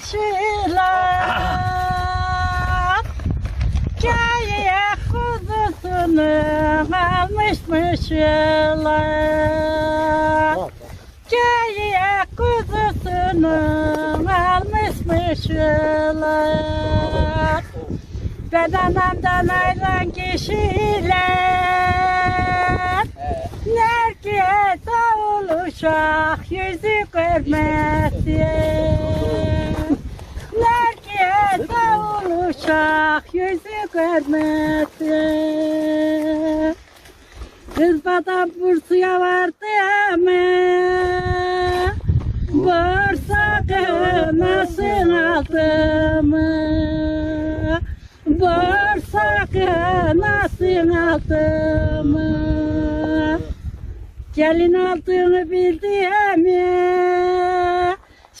kişiler Kayaya kuzusunu almışmışlar Kayaya kuzusunu almışmışlar Ben anamdan ayrılan kişiler. Nerede olacak yüzü görmesin olacak yüzü görmesin Kızbadan Bursa'ya vardı ama Bursa kınasın aldı mı? Bursa kınasın aldı mı? Gelin aldığını bildi mi?